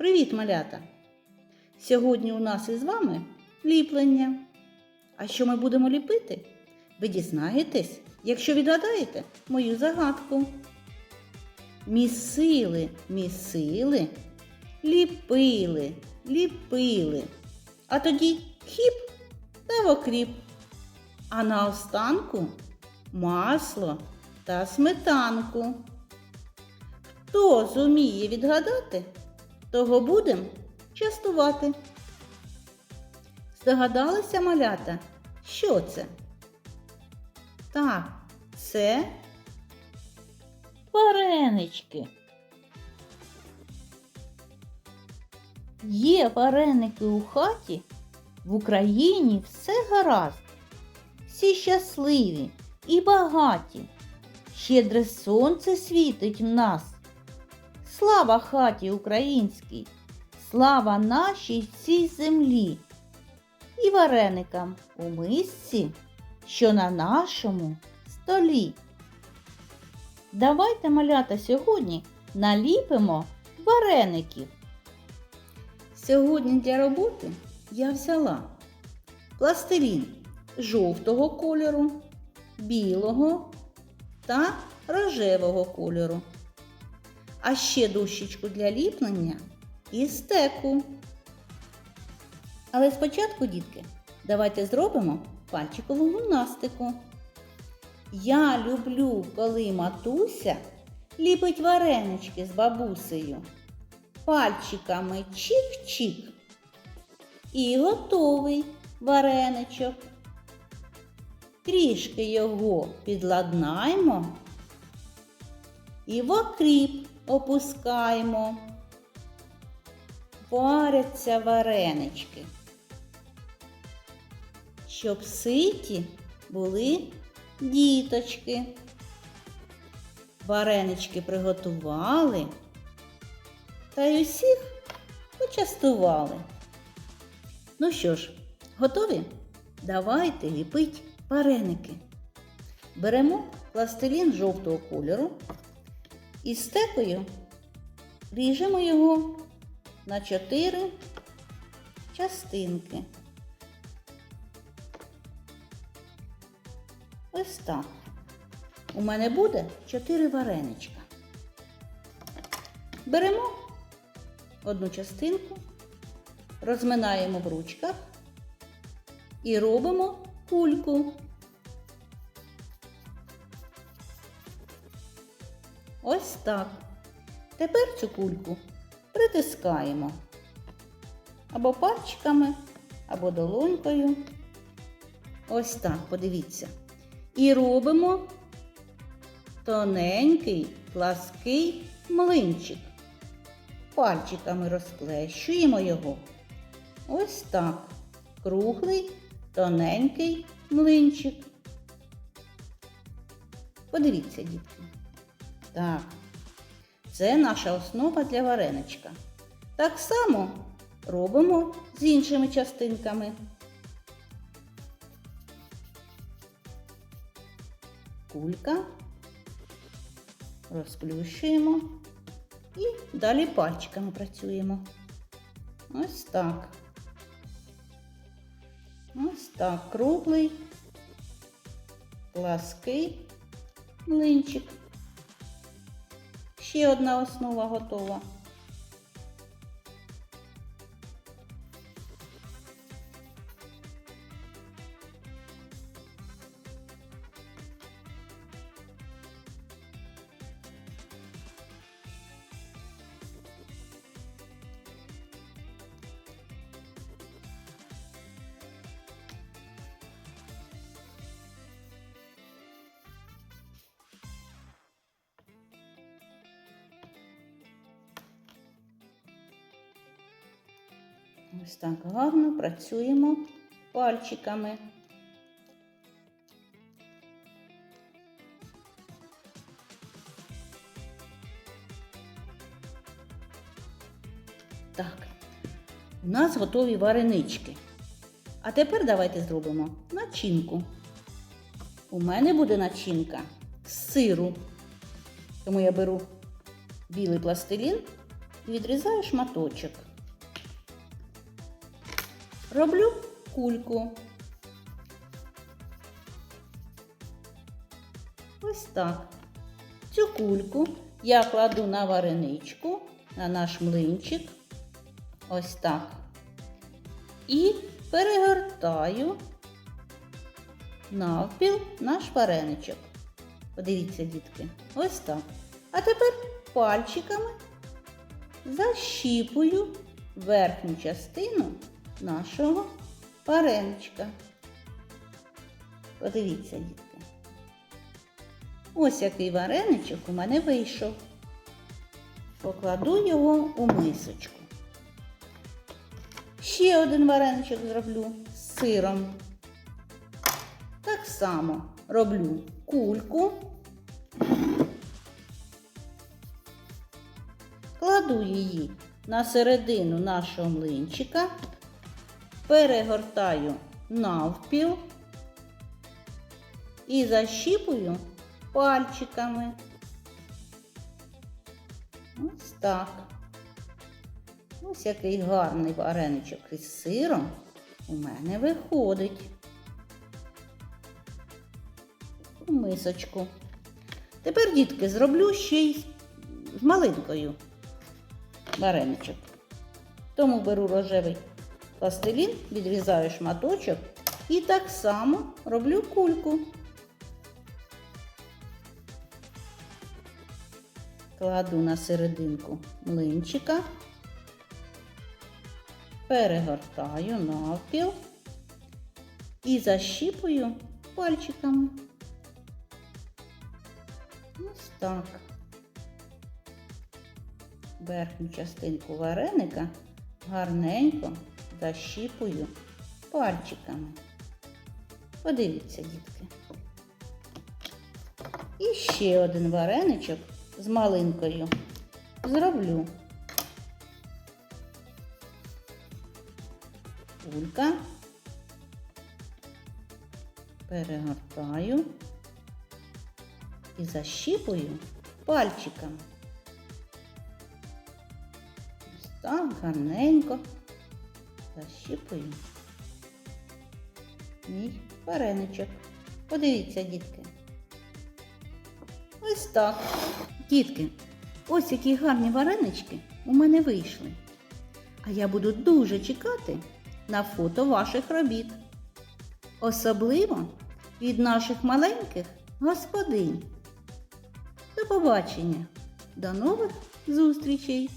Привіт, малята! Сьогодні у нас із вами ліплення. А що ми будемо ліпити? Ви дізнаєтесь, якщо відгадаєте мою загадку. Місили, місили, ліпили, ліпили. А тоді хіп та окріп. А наостанку масло та сметанку. Хто зуміє відгадати, того будемо частувати. Здогадалися малята? Що це? Так, це Варенички. Є вареники у хаті, в Україні все гаразд. Всі щасливі і багаті. Щедре сонце світить в нас. Слава хаті українській, слава нашій всій землі. І вареникам у мисці, що на нашому столі. Давайте, малята, сьогодні наліпимо вареників. сьогодні для роботи я взяла пластилін жовтого кольору, білого та рожевого кольору. А ще дощечку для ліплення і стеку. Але спочатку, дітки, давайте зробимо пальчикову гімнастику. Я люблю, коли матуся ліпить варенички з бабусею. Пальчиками чик-чик. І готовий вареничок. Трішки його підладнаємо і в окріп опускаємо. Варяться варенички, щоб ситі були діточки. Варенички приготували та й усіх почастували. Ну що ж, готові? Давайте ліпить вареники. Беремо пластилін жовтого кольору і стекою ріжемо його на чотири частинки. Ось так. У мене буде чотири вареничка. Беремо одну частинку, розминаємо в ручках і робимо кульку. Ось так. Тепер цю кульку притискаємо або пальчиками, або долонькою. Ось так, подивіться. І робимо тоненький плаский млинчик. Пальчиками розплещуємо його. Ось так. Круглий, тоненький млинчик. Подивіться, дітки. Так. Це наша основа для вареничка. Так само робимо з іншими частинками. Кулька. Розплющуємо і далі пальчиками працюємо. Ось так. Ось так. Круглий, плаский млинчик. Ще одна основа готова. Ось так гарно працюємо пальчиками. Так, у нас готові варенички. А тепер давайте зробимо начинку. У мене буде начинка з сиру. Тому я беру білий пластилін і відрізаю шматочок. Роблю кульку. Ось так. Цю кульку я кладу на вареничку, на наш млинчик. Ось так. І перегортаю навпіл наш вареничок. Подивіться, дітки, ось так. А тепер пальчиками защіпую верхню частину нашого вареничка. Подивіться, дітки. Ось який вареничок у мене вийшов. Покладу його у мисочку. Ще один вареничок зроблю з сиром. Так само роблю кульку, кладу її на середину нашого млинчика, перегортаю навпіл і защіпую пальчиками. Ось так. Ось який гарний вареничок із сиром у мене виходить. У мисочку. Тепер, дітки, зроблю ще й з малинкою вареничок. Тому беру рожевий пластилін, відрізаю шматочок і так само роблю кульку. Кладу на серединку млинчика, перегортаю навпіл і защіпую пальчиками. Ось так. Верхню частинку вареника гарненько защіпую пальчиками. Подивіться, дітки. І ще один вареничок з малинкою зроблю. Кулька. Перегортаю і защіпую пальчиками. Ось так гарненько защіпую мій вареничок. Подивіться, дітки. Ось так. Дітки, ось які гарні варенички у мене вийшли. А я буду дуже чекати на фото ваших робіт. Особливо від наших маленьких господинь. До побачення. До нових зустрічей!